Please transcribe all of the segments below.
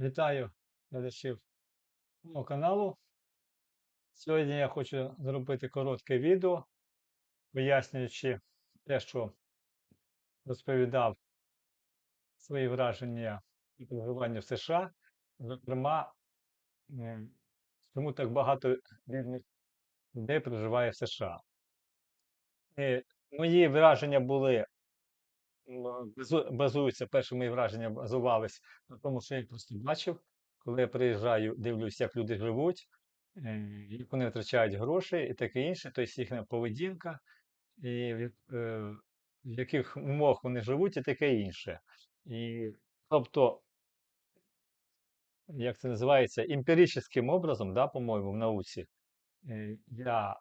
Вітаю глядачів мого каналу. Сьогодні я хочу зробити коротке відео, пояснюючи те, що розповідав свої враження і проживання в США, зокрема, чому так багато бідних людей проживає в США. Е, Мої враження були базуються, перші мої враження базувались на тому, що я просто бачив, коли я приїжджаю, дивлюсь, як люди живуть, е, як вони витрачають гроші і таке інше, тобто їхня поведінка, і е, в яких умовах вони живуть, і таке інше. І, тобто, як це називається, емпіричним образом, да, по-моєму, в науці, е, я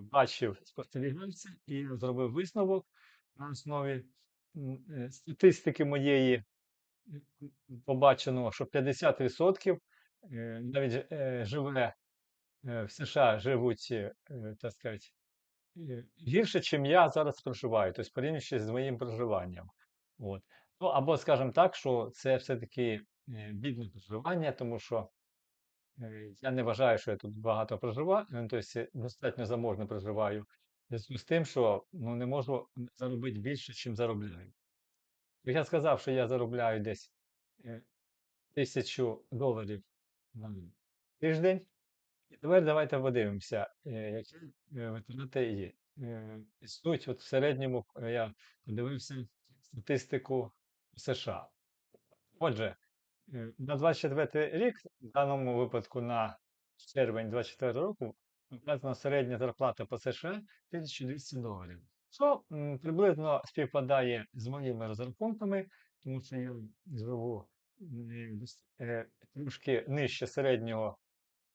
бачив, спостерігав це і зробив висновок на основі статистики моєї е, побачено, що 50% е, навіть е, живе е, в США живуть, е, е, так сказати, е, гірше, чим я зараз проживаю, тобто порівнюючи з моїм проживанням. От. Ну, або скажімо так, що це все-таки е, бідне проживання, тому що Е, Я не вважаю, що я тут багато проживаю, тобто достатньо заможно проживаю. Зв'язку з тим, що ну, не можу заробити більше, чим заробляю. Я сказав, що я заробляю десь е, тисячу доларів на тиждень. І тепер давайте подивимося, е, які е, витрати є. Е, Існують, от в середньому е, я подивився статистику США. Отже, Е, На 24 рік, в даному випадку на червень 24 року, вказана середня зарплата по США 1200 доларів. Що приблизно співпадає з моїми розрахунками, тому що я живу е, трошки нижче середнього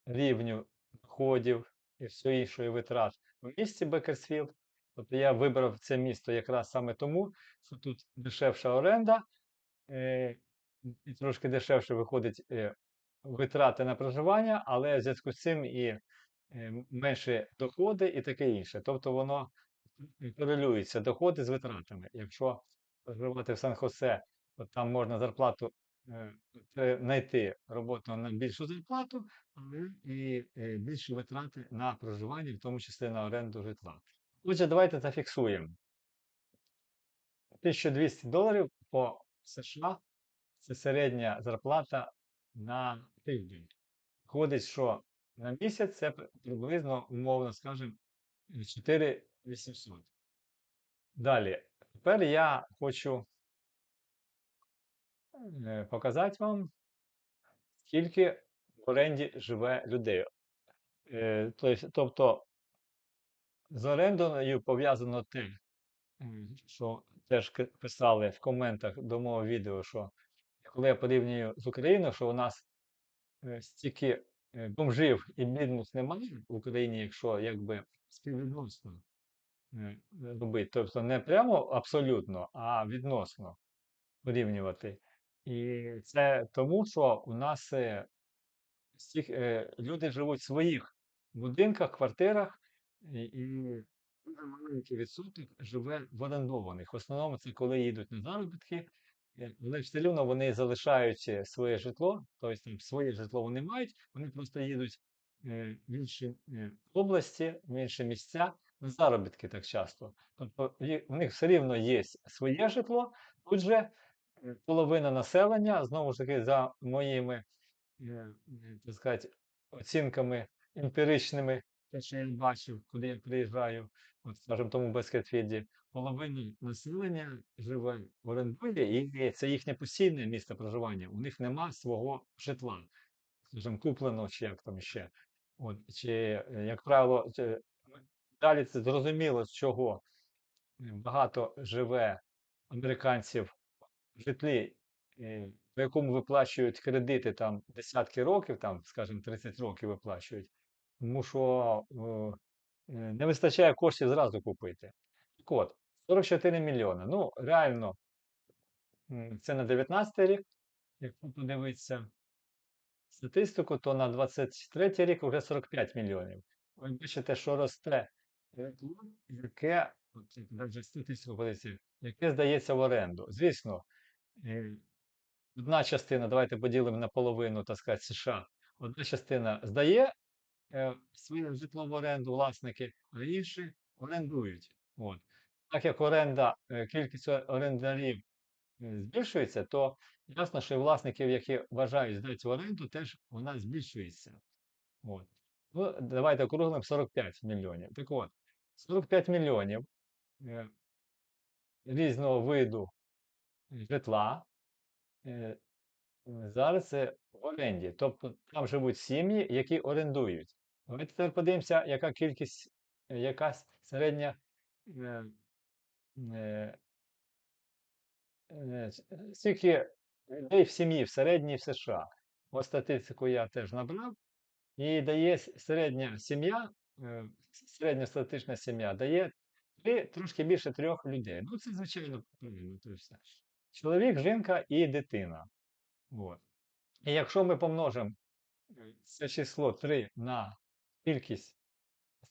рівню доходів і всього іншої витрат в місті Бекерсфілд. Тобто я вибрав це місто якраз саме тому, що тут дешевша оренда, е, і трошки дешевше виходить е, витрати на проживання, але в зв'язку з цим і е, м- менші доходи і таке інше. Тобто воно корелюється доходи з витратами. Якщо проживати в Сан-Хосе, то там можна зарплату е, знайти роботу на більшу зарплату, але і е, більші витрати на проживання, в тому числі на оренду житла. Отже, давайте зафіксуємо. 1200 доларів по США це середня зарплата на тиждень. Виходить, що на місяць це приблизно, умовно скажемо, 4800. Далі. Тепер я хочу е, показати вам, скільки в оренді живе людей. Е, Тобто з орендою пов'язано те, що теж писали в коментах до мого відео, що коли я порівнюю з Україною, що у нас е, стільки бомжів і бідних немає в Україні, якщо якби співвідносно е, робити. Тобто не прямо абсолютно, а відносно порівнювати. І це тому, що у нас е, е, люди живуть в своїх будинках, квартирах, і, маленький відсоток живе в орендованих. В основному це коли їдуть на заробітки, е, але все рівно вони залишають е, своє житло, тобто своє житло вони мають, вони просто їдуть е, в інші області, в інші місця на заробітки так часто. Тобто у них все рівно є своє житло. Тут же половина населення, знову ж таки, за моїми так сказати, оцінками емпіричними, те, що я бачив, куди я приїжджаю, от, скажімо, тому Бескетфіді, половина населення живе в орендує, і це їхнє постійне місце проживання. У них нема свого житла, скажімо, купленого чи як там ще. От, чи, е, як правило, це- далі це зрозуміло, з чого е, багато живе американців в житлі, е, по якому виплачують кредити там десятки років, там, скажімо, 30 років виплачують, тому що е, е, не вистачає коштів зразу купити. Так от, 44 мільйони. Ну, реально, це на 19 рік. Якщо подивитися статистику, то на 23 рік вже 45 мільйонів. Ви бачите, що росте яке, яке здається в оренду. Звісно, е, одна частина, давайте поділимо на половину, так сказати, США. Одна частина здає е, своє житло в оренду власники, а інші орендують. От. Так як оренда, е, кількість орендарів е, збільшується, то ясно, що і власників, які бажають здати в оренду, теж вона збільшується. От. Ну, давайте округлимо 45 мільйонів. Так от, 45 мільйонів е, різного виду житла зараз це в оренді. Тобто там живуть сім'ї, які орендують. Давайте тепер подивимося, яка кількість, якась середня скільки людей в сім'ї в середній в США. Ось статистику я теж набрав. І дає середня сім'я, е, середньостатична сім'я дає три, трошки більше трьох людей. Ну, це звичайно правильно. Чоловік, жінка і дитина. От. І якщо ми помножимо е, це число 3 на кількість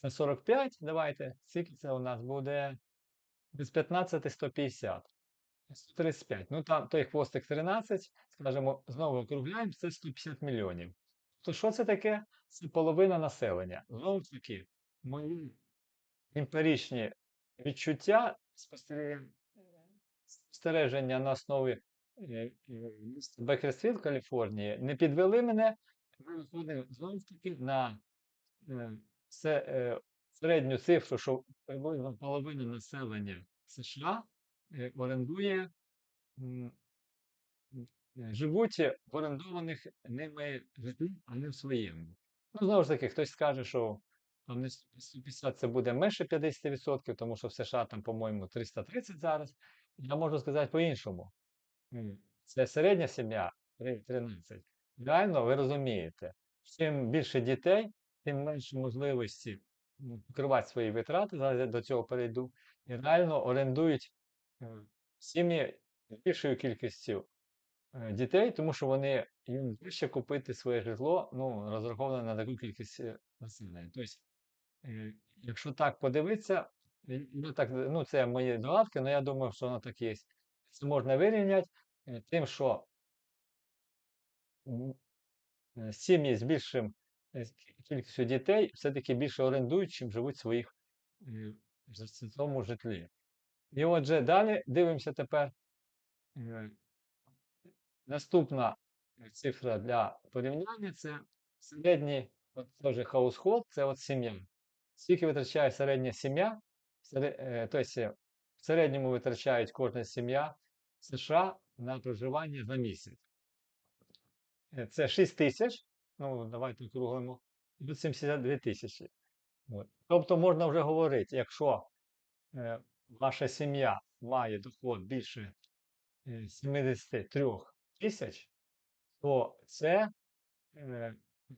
на 45, давайте, скільки це у нас буде без 15 150. 135. Ну там той хвостик 13, скажімо, знову округляємо, це 150 мільйонів. То що це таке? Це половина населення. Знову ж таки, мої емпіричні відчуття, спостереження на основі е, е, міста Бекерсфілд, Каліфорнії, не підвели мене. Ми знову ж таки на це, середню цифру, що приблизно половина населення США е, орендує, е, живуть в орендованих ними житлі, а не в своєму. Ну, знову ж таки, хтось скаже, що там не 150 це буде менше 50%, тому що в США там, по-моєму, 330 зараз. Я можу сказати по-іншому. Це середня сім'я три- 13. Реально, ви розумієте, чим більше дітей, тим менше можливості покривати свої витрати. Зараз я до цього перейду. І реально орендують е, сім'ї з більшою кількістю е, дітей, тому що вони їм ще купити своє житло, ну, розраховане на таку кількість е, населення. Тобто, е, якщо так подивитися, ну, так, ну, це мої догадки, але я думаю, що воно так є. Це можна вирівняти тим, що сім'ї з більшим кількістю дітей все-таки більше орендують, чим живуть в своїх цьому житлі. І отже, далі дивимося тепер. е, Наступна цифра для порівняння це середній, от теж household, це от сім'я. Скільки витрачає середня сім'я, тобто в середньому витрачають кожна сім'я США на проживання за місяць. Це 6 тисяч, ну давайте округлимо, 72 тисячі. Тобто можна вже говорити, якщо е, ваша сім'я має доход більше е, 73 тисяч, то це е,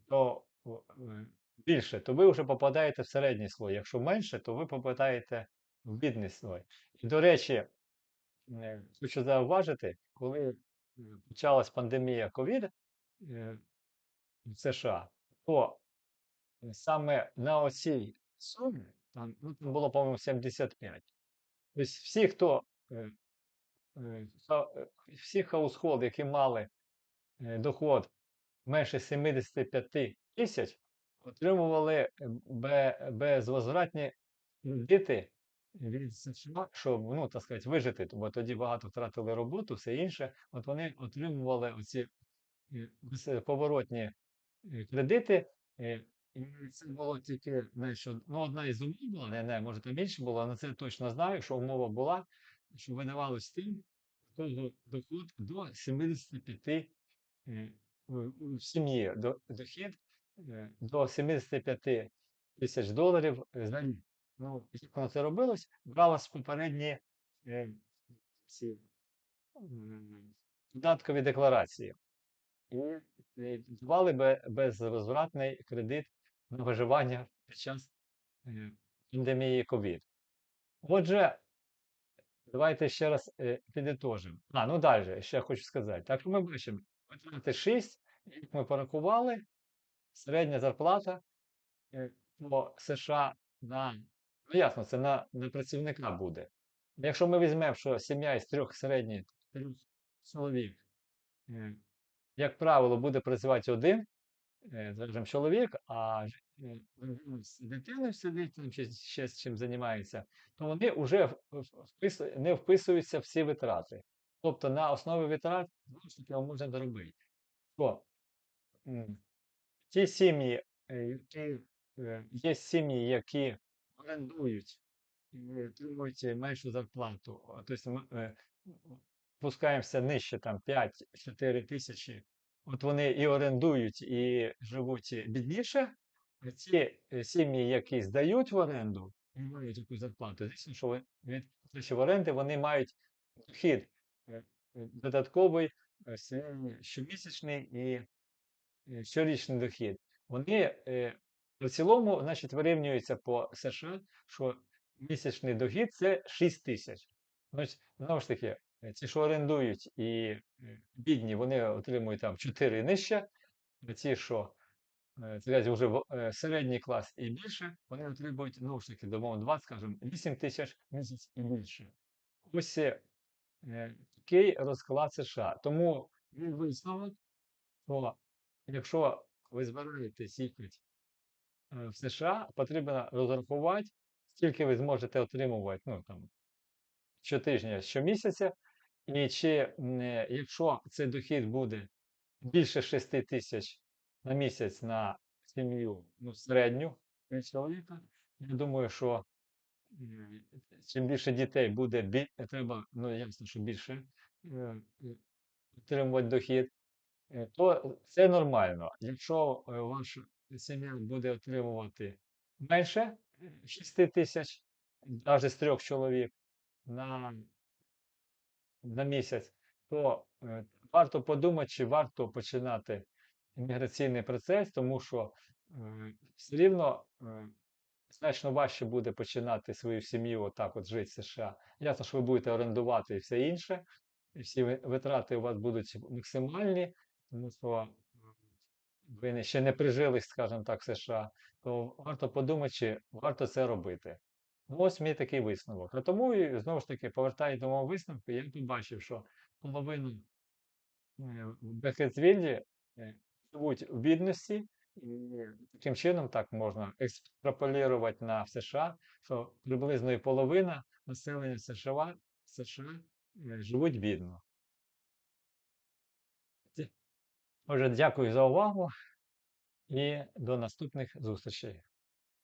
то, е, більше, то ви вже попадаєте в середній слой. Якщо менше, то ви попадаєте в бідний слой. І, до речі, е, хочу зауважити, коли е, почалась пандемія ковід е, в США, то е, саме на оцій сумі, там, було, по-моєму, 75. Тобто всі, хто всі хаусхолд, які мали е, доход менше 75 тисяч, отримували безвозвратні кредити від США, щоб, ну, так сказати, вижити, бо тоді багато втратили роботу, все інше. От вони отримували оці безповоротні кредити. е, І це було тільки, що, ну, одна із умов була, не знаю, може там інше було, але це точно знаю, що умова була, що видавалось тим, кого доход до 75 е, в сім'ї до, дохід е, до 75 тисяч доларів е, за рік. Ну, як воно це робилось, бралось попередні е, ці м, податкові декларації. Е, давали бе- безрозвратний кредит на виживання під час е, пандемії ковід. Отже, давайте ще раз е, підітожимо. А, ну далі, ще хочу сказати. Так що ми бачимо, витрати 6, як ми порахували, середня зарплата е, по США на, ну ясно, це на, на працівника буде. Якщо ми візьмемо, що сім'я із трьох середніх чоловік як правило, буде працювати один, е, скажімо, чоловік, а е, з дитиною сидить, там ще, ще з чим займається, то вони вже не вписуються всі витрати. Тобто на основі витрат знову можна доробити. Бо ті сім'ї, е, які є сім'ї, які орендують і отримують меншу зарплату, тобто спускаємося нижче там 5-4 тисячі, от вони і орендують, і живуть бідніше. Ці е, сім'ї, які здають в оренду і мають таку зарплату, звісно, що від платежів оренди вони мають дохід е, е, додатковий щомісячний і щорічний дохід. Вони в цілому, значить, вирівнюються по США, що місячний дохід це 6 тисяч. Знову ж таки, е, ті, що орендують і е, бідні, вони отримують там 4 і нижче, а ті, що е, це вже в- е, середній клас і більше, вони отримують, знову ж таки, домовно 20, скажімо, 8 тисяч місяць і більше. Ось е, е, такий розклад США. Тому мій висновок, що якщо ви збираєтесь їхати е, в США, потрібно розрахувати, скільки ви зможете отримувати ну, там, щотижня, щомісяця, і чи е, якщо цей дохід буде більше 6 тисяч на місяць на сім'ю, ну, середню чоловіка, я думаю, що чим більше дітей буде, бі- треба, ну ясно, що більше е, отримувати дохід, е, то це нормально. Якщо ваша сім'я буде отримувати менше 6 тисяч, навіть з трьох чоловік на, на місяць, то е, варто подумати, чи варто починати імміграційний процес, тому що е, все рівно е, значно важче буде починати свою сім'ю отак от жити в США. Ясно, що ви будете орендувати і все інше, і всі витрати у вас будуть максимальні, тому що ви ще не прижились, скажімо так, в США, то варто подумати, чи варто це робити. Ну, ось мій такий висновок. А тому, знову ж таки, повертаю до мого висновку, я побачив, що половина е, Бехецвілді е, живуть в бідності, і таким чином так можна екстраполювати на США, що приблизно і половина населення США, США е, живуть бідно. Отже, дякую за увагу і до наступних зустрічей.